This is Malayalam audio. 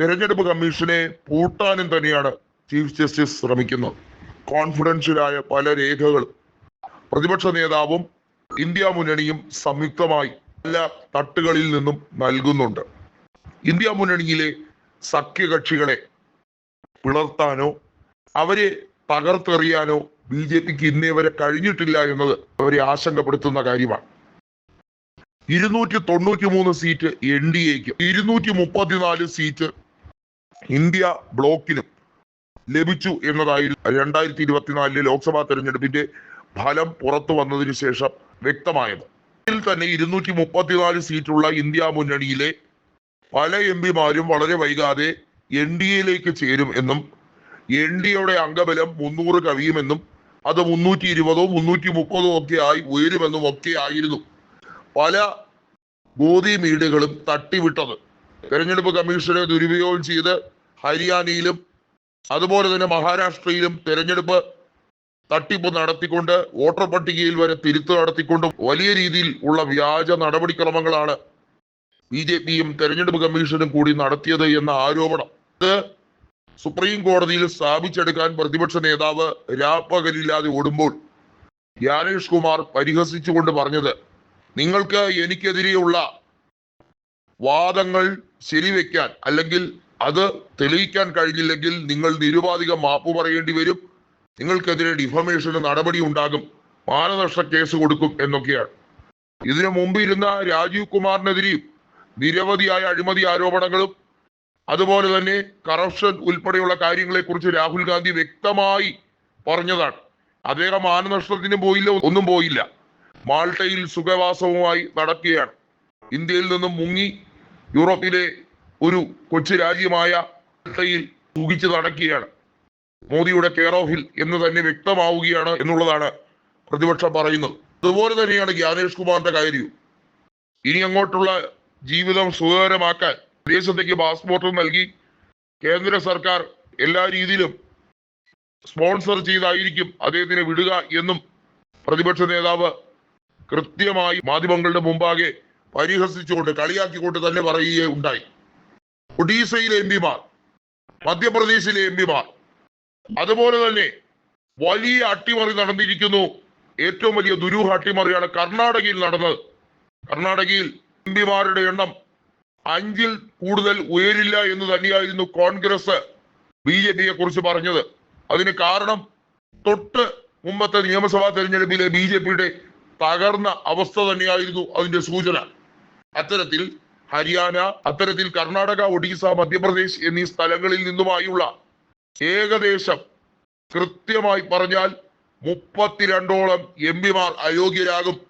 തെരഞ്ഞെടുപ്പ് കമ്മീഷനെ പൂട്ടാനും തന്നെയാണ് ചീഫ് ജസ്റ്റിസ് ശ്രമിക്കുന്നത്. കോൺഫിഡൻഷ്യലായ പല രേഖകളും പ്രതിപക്ഷ നേതാവും ഇന്ത്യ മുന്നണിയും സംയുക്തമായി പല തട്ടുകളിൽ നിന്നും നൽകുന്നുണ്ട്. ഇന്ത്യ മുന്നണിയിലെ സഖ്യകക്ഷികളെ പിളർത്താനോ അവരെ തകർത്തെറിയാനോ ബി ജെ പിക്ക് ഇന്നേ വരെ കഴിഞ്ഞിട്ടില്ല എന്നത് അവരെ ആശങ്കപ്പെടുത്തുന്ന കാര്യമാണ്. ഇരുന്നൂറ്റി തൊണ്ണൂറ്റി മൂന്ന് സീറ്റ് എൻ ഡി എക്കും ഇരുന്നൂറ്റി മുപ്പത്തിനാല് സീറ്റ് ഇന്ത്യ ബ്ലോക്കിനും ലഭിച്ചു എന്നതായിരുന്നു രണ്ടായിരത്തി ഇരുപത്തിനാലിലെ ലോക്സഭാ തെരഞ്ഞെടുപ്പിന്റെ ഫലം പുറത്തു വന്നതിന് ശേഷം വ്യക്തമായത്. ഇതിൽ തന്നെ ഇരുന്നൂറ്റി മുപ്പത്തിനാല് സീറ്റുള്ള ഇന്ത്യ മുന്നണിയിലെ പല എം പിമാരും വളരെ വൈകാതെ എൻ ഡി എയിലേക്ക് ചേരും എന്നും എൻ ഡി എയുടെ അംഗബലം മുന്നൂറ് കവിയുമെന്നും അത് മുന്നൂറ്റി ഇരുപതോ മുന്നൂറ്റി മുപ്പതോ ഒക്കെ ആയി ഉയരുമെന്നും ഒക്കെ ആയിരുന്നു പല ഗോതി മീഡിയകളും തട്ടിവിട്ടത്. തെരഞ്ഞെടുപ്പ് കമ്മീഷനെ ദുരുപയോഗം ചെയ്ത് ഹരിയാനയിലും അതുപോലെ തന്നെ മഹാരാഷ്ട്രയിലും തെരഞ്ഞെടുപ്പ് തട്ടിപ്പ് നടത്തിക്കൊണ്ട് വോട്ടർ പട്ടികയിൽ വരെ തിരുത്ത് നടത്തിക്കൊണ്ട് വലിയ രീതിയിൽ ഉള്ള വ്യാജ നടപടിക്രമങ്ങളാണ് ബി ജെ പിയും തെരഞ്ഞെടുപ്പ് കമ്മീഷനും കൂടി നടത്തിയത് എന്ന ആരോപണം. ഇത് സുപ്രീം കോടതിയിൽ സ്ഥാപിച്ചെടുക്കാൻ പ്രതിപക്ഷ നേതാവ് രാപ്പകലില്ലാതെ ഓടുമ്പോൾ ജ്ഞാനേഷ് കുമാർ പരിഹസിച്ചുകൊണ്ട് പറഞ്ഞത് നിങ്ങൾക്ക് എനിക്കെതിരെയുള്ള വാദങ്ങൾ ശരിവെക്കാൻ അല്ലെങ്കിൽ അത് തെളിയിക്കാൻ കഴിഞ്ഞില്ലെങ്കിൽ നിങ്ങൾ നിരുപാധികം മാപ്പ് പറയേണ്ടി വരും. നിങ്ങൾക്കെതിരെ ഡിഫമേഷന് നടപടി ഉണ്ടാകും. മാനനഷ്ട കേസ് കൊടുക്കും എന്നൊക്കെയാണ്. ഇതിനു മുമ്പ് ഇരുന്ന രാജീവ് കുമാറിനെതിരെയും നിരവധിയായ അഴിമതി ആരോപണങ്ങളും അതുപോലെ തന്നെ കറപ്ഷൻ ഉൾപ്പെടെയുള്ള കാര്യങ്ങളെക്കുറിച്ച് രാഹുൽ ഗാന്ധി വ്യക്തമായി പറഞ്ഞതാണ്. അദ്ദേഹം മാനനഷ്ടത്തിന് പോയില്ല ഒന്നും പോയില്ല. മാൾട്ടയിൽ സുഖവാസവുമായി നടക്കുകയാണ്. ഇന്ത്യയിൽ നിന്നും മുങ്ങി യൂറോപ്പിലെ ഒരു കൊച്ചു രാജ്യമായ സൂഹിച്ചു നടക്കുകയാണ്. മോദിയുടെ കെയർ ഓഫിൽ എന്ന് തന്നെ വ്യക്തമാവുകയാണ് എന്നുള്ളതാണ് പ്രതിപക്ഷം പറയുന്നത്. അതുപോലെ തന്നെയാണ് ജ്ഞാനേഷ് കുമാറിന്റെ കാര്യവും. ഇനി അങ്ങോട്ടുള്ള ജീവിതം സുഖകരമാക്കാൻ വിദേശത്തേക്ക് പാസ്പോർട്ട് നൽകി കേന്ദ്ര സർക്കാർ എല്ലാ രീതിയിലും സ്പോൺസർ ചെയ്തായിരിക്കും അദ്ദേഹത്തിനെ വിടുക എന്നും പ്രതിപക്ഷ നേതാവ് കൃത്യമായി മാധ്യമങ്ങളുടെ മുമ്പാകെ പരിഹസിച്ചുകൊണ്ട് കളിയാക്കിക്കൊണ്ട് തന്നെ പറയുകയുണ്ടായി. ഒഡീസയിലെ എം പിമാർ മധ്യപ്രദേശിലെ എം പിമാർ. അതുപോലെ തന്നെ വലിയ അട്ടിമറി നടന്നിരിക്കുന്നു. ഏറ്റവും വലിയ ദുരൂഹ അട്ടിമറിയാണ് കർണാടകയിൽ നടന്നത്. കർണാടകയിൽ എം പിമാരുടെ എണ്ണം അഞ്ചിൽ കൂടുതൽ ഉയരില്ല എന്ന് തന്നെയായിരുന്നു കോൺഗ്രസ് ബി ജെ പിയെ കുറിച്ച് പറഞ്ഞത്. അതിന് കാരണം തൊട്ട് മുമ്പത്തെ നിയമസഭാ തെരഞ്ഞെടുപ്പിലെ ബി ജെ പിയുടെ തകർന്ന അവസ്ഥ തന്നെയായിരുന്നു അതിന്റെ സൂചന. അത്തരത്തിൽ ഹരിയാന അത്തരത്തിൽ കർണാടക ഒഡീസ മധ്യപ്രദേശ് എന്നീ സ്ഥലങ്ങളിൽ നിന്നുമായുള്ള ഏകദേശം കൃത്യമായി പറഞ്ഞാൽ മുപ്പത്തിരണ്ടോളം എം പിമാർ അയോഗ്യരാകും.